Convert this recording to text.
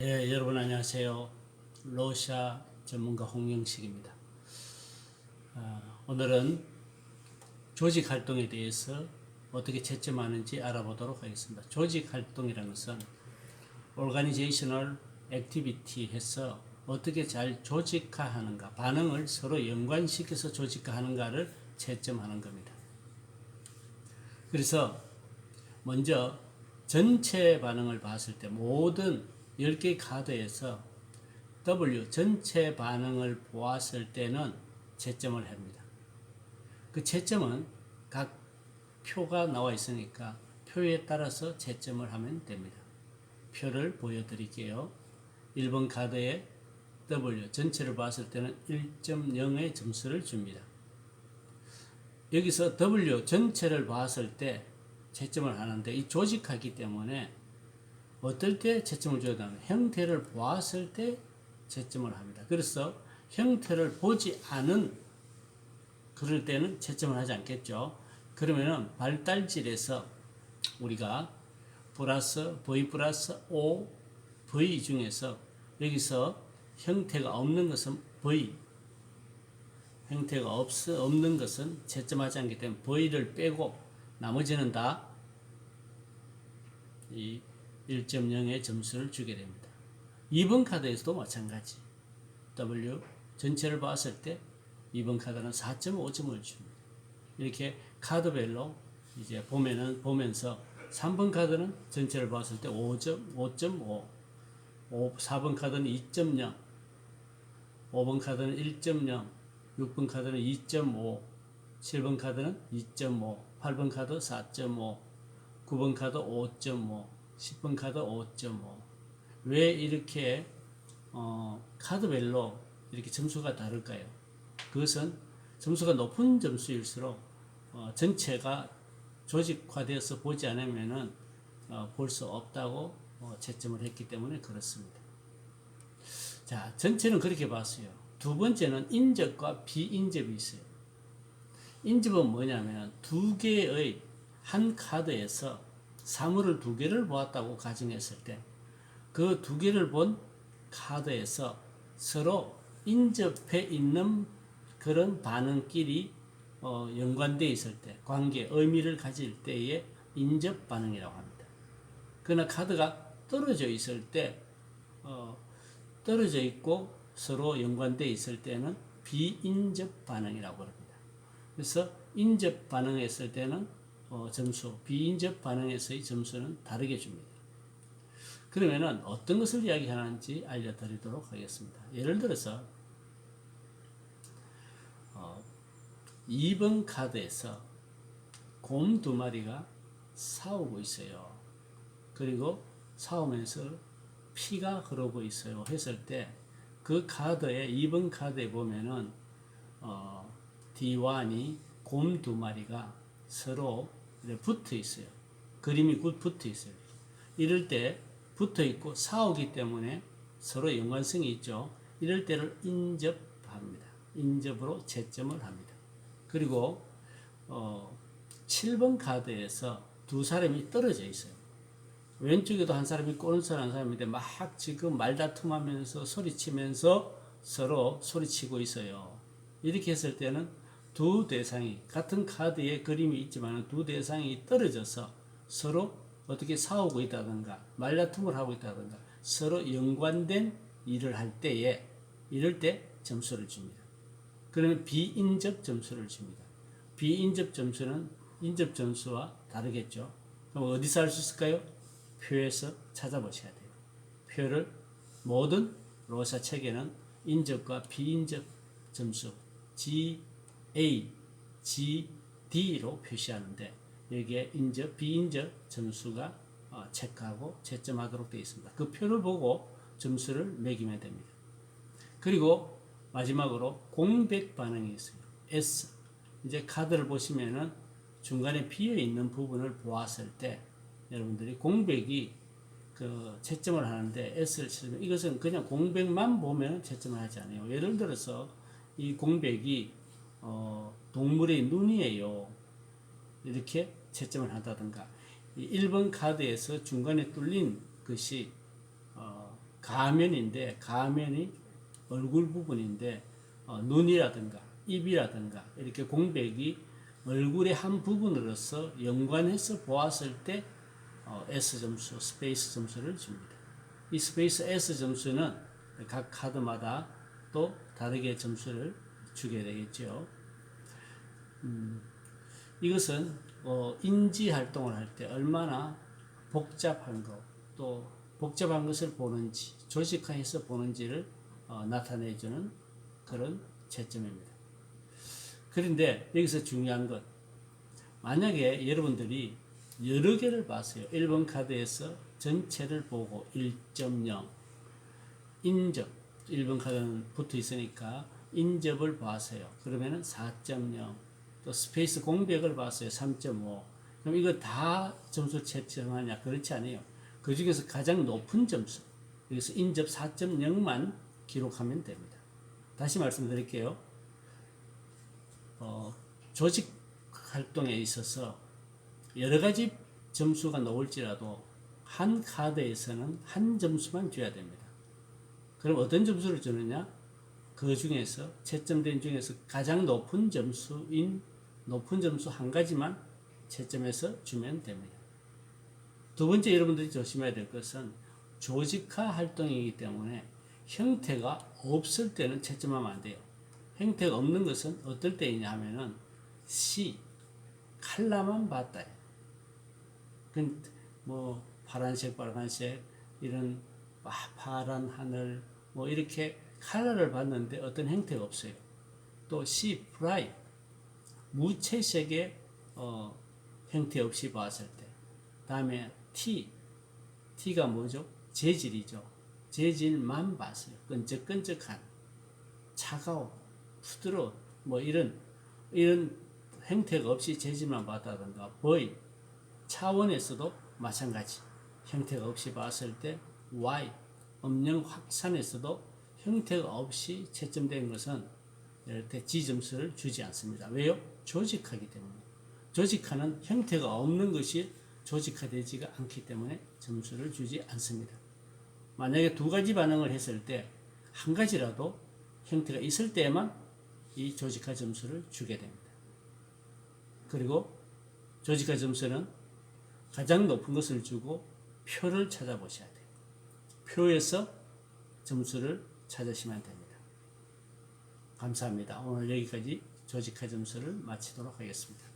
네, 여러분 안녕하세요. 러시아 전문가 홍영식입니다. 아, 오늘은 조직 활동에 대해서 어떻게 채점하는지 알아보도록 하겠습니다. 조직 활동이라는 것은 organizational activity 해서 어떻게 잘 조직화하는가, 반응을 서로 연관시켜서 조직화하는가를 채점하는 겁니다. 그래서 먼저 전체 반응을 봤을 때 모든 10개 카드에서 W 전체 반응을 보았을 때는 채점을 합니다. 그 채점은 각 표가 나와 있으니까 표에 따라서 채점을 하면 됩니다. 표를 보여드릴게요. 1번 카드에 W 전체를 봤을 때는 1.0의 점수를 줍니다. 여기서 W 전체를 봤을 때 채점을 하는데 이 조직하기 때문에 어떨 때 채점을 줘야 되냐면 형태를 보았을 때 채점을 합니다. 그래서 형태를 보지 않은 그럴 때는 채점을 하지 않겠죠. 그러면은 발달질에서 우리가 플러스 V 플러스 O V 중에서 여기서 형태가 없는 것은 V 형태가 없, 없는 것은 채점하지 않기 때문에 V를 빼고 나머지는 다 이 1.0의 점수를 주게 됩니다. 2번 카드에서도 마찬가지. W 전체를 봤을 때 2번 카드는 4.5점을 줍니다. 이렇게 카드별로 이제 보면은 보면서 3번 카드는 전체를 봤을 때 5점, 5.5, 5, 4번 카드는 2.0, 5번 카드는 1.0, 6번 카드는 2.5, 7번 카드는 2.5, 8번 카드 4.5, 9번 카드 5.5, 10번 카드 5.5. 왜 이렇게 어, 카드별로 이렇게 점수가 다를까요? 그것은 점수가 높은 점수일수록 어, 전체가 조직화되어서 보지 않으면은 어, 볼수 없다고 어, 채점을 했기 때문에 그렇습니다. 자, 전체는 그렇게 봤어요. 두 번째는 인접과 비인접이 있어요. 인접은 뭐냐면 두 개의 한 카드에서 사물을 두 개를 보았다고 가정했을 때 그 두 개를 본 카드에서 서로 인접해 있는 그런 반응끼리 어, 연관되어 있을 때 관계 의미를 가질 때의 인접 반응이라고 합니다. 그러나 카드가 떨어져 있을 때 어, 떨어져 있고 서로 연관되어 있을 때는 비인접 반응이라고 합니다. 그래서 인접 반응했을 때는 어, 점수, 비인접 반응에서의 점수는 다르게 줍니다. 그러면은 어떤 것을 이야기하는지 알려드리도록 하겠습니다. 예를 들어서 어, 2번 카드에서 곰 두 마리가 싸우고 있어요. 그리고 싸우면서 피가 흐르고 있어요. 했을 때 그 카드에 2번 카드에 보면은 어, D1이 곰 두 마리가 서로 붙어 있어요. 그림이 굿 붙어 있어요. 이럴 때 붙어 있고 싸우기 때문에 서로 연관성이 있죠. 이럴 때를 인접합니다. 인접으로 채점을 합니다. 그리고 어, 7번 카드에서 두 사람이 떨어져 있어요. 왼쪽에도 한 사람이 있고 오른쪽에 한 사람인데 막 지금 말다툼하면서 소리치면서 서로 소리치고 있어요. 이렇게 했을 때는 두 대상이 같은 카드에 그림이 있지만 두 대상이 떨어져서 서로 어떻게 싸우고 있다든가 말다툼을 하고 있다든가 서로 연관된 일을 할 때에 이럴 때 점수를 줍니다. 그러면 비인접 점수를 줍니다. 비인접 점수는 인접 점수와 다르겠죠. 그럼 어디서 알 수 있을까요? 표에서 찾아보셔야 돼요. 표를 모든 로사 책에는 인접과 비인접 점수 G A, G, D로 표시하는데 여기에 인접, 비인접 점수가 어, 체크하고 채점하도록 되어 있습니다. 그 표를 보고 점수를 매기면 됩니다. 그리고 마지막으로 공백 반응이 있어요. S. 이제 카드를 보시면은 중간에 비어 있는 부분을 보았을 때 여러분들이 공백이 그 채점을 하는데 S를 치면 이것은 그냥 공백만 보면 채점을 하지 않아요. 예를 들어서 이 공백이 어, 동물의 눈이에요. 이렇게 채점을 한다든가. 1번 카드에서 중간에 뚫린 것이 어, 가면인데 가면이 얼굴 부분인데 어, 눈이라든가 입이라든가 이렇게 공백이 얼굴의 한 부분으로서 연관해서 보았을 때 어, S 점수, 스페이스 점수를 줍니다. 이 스페이스 S 점수는 각 카드마다 또 다르게 점수를 주게 되겠죠. 음, 이것은 어, 인지 활동을 할 때 얼마나 복잡한 것, 또 복잡한 것을 보는지, 조직화해서 보는지를 어, 나타내주는 그런 채점입니다. 그런데 여기서 중요한 것, 만약에 여러분들이 여러 개를 봤어요. 1번 카드에서 전체를 보고 1.0 인접 1번 카드는 붙어 있으니까 인접을 봤어요. 그러면은 4.0 또 스페이스 공백을 봤어요. 3.5 그럼 이거 다 점수 채점하냐? 그렇지 않아요. 그 중에서 가장 높은 점수 여기서 인접 4.0만 기록하면 됩니다. 다시 말씀드릴게요. 어, 조직 활동에 있어서 여러 가지 점수가 나올지라도 한 카드에서는 한 점수만 줘야 됩니다. 그럼 어떤 점수를 주느냐? 그 중에서 채점된 중에서 가장 높은 점수인 높은 점수 한 가지만 채점해서 주면 됩니다. 두 번째 여러분들이 조심해야 될 것은 조직화 활동이기 때문에 형태가 없을 때는 채점하면 안 돼요. 형태가 없는 것은 어떨 때이냐 하면은 C 칼라만 봤다. 그뭐 파란색, 빨간색 이런 파- 파란 하늘 뭐 이렇게 컬러를 봤는데 어떤 형태가 없어요. 또 C 프라이 무채색의 어, 형태 없이 봤을 때. 다음에 T T가 뭐죠? 재질이죠. 재질만 봤어요. 끈적끈적한 차가운 부드러운 뭐 이런 이런 형태가 없이 재질만 봤다든가 보이 차원에서도 마찬가지 형태가 없이 봤을 때 Y 음영 확산에서도 형태가 없이 채점된 것은 이럴 때 지점수를 주지 않습니다. 왜요? 조직하기 때문에 조직화는 형태가 없는 것이 조직화되지가 않기 때문에 점수를 주지 않습니다. 만약에 두 가지 반응을 했을 때 한 가지라도 형태가 있을 때만 이 조직화 점수를 주게 됩니다. 그리고 조직화 점수는 가장 높은 것을 주고 표를 찾아보셔야 돼요. 표에서 점수를 찾으시면 됩니다. 감사합니다. 오늘 여기까지 조직화 점수를 마치도록 하겠습니다.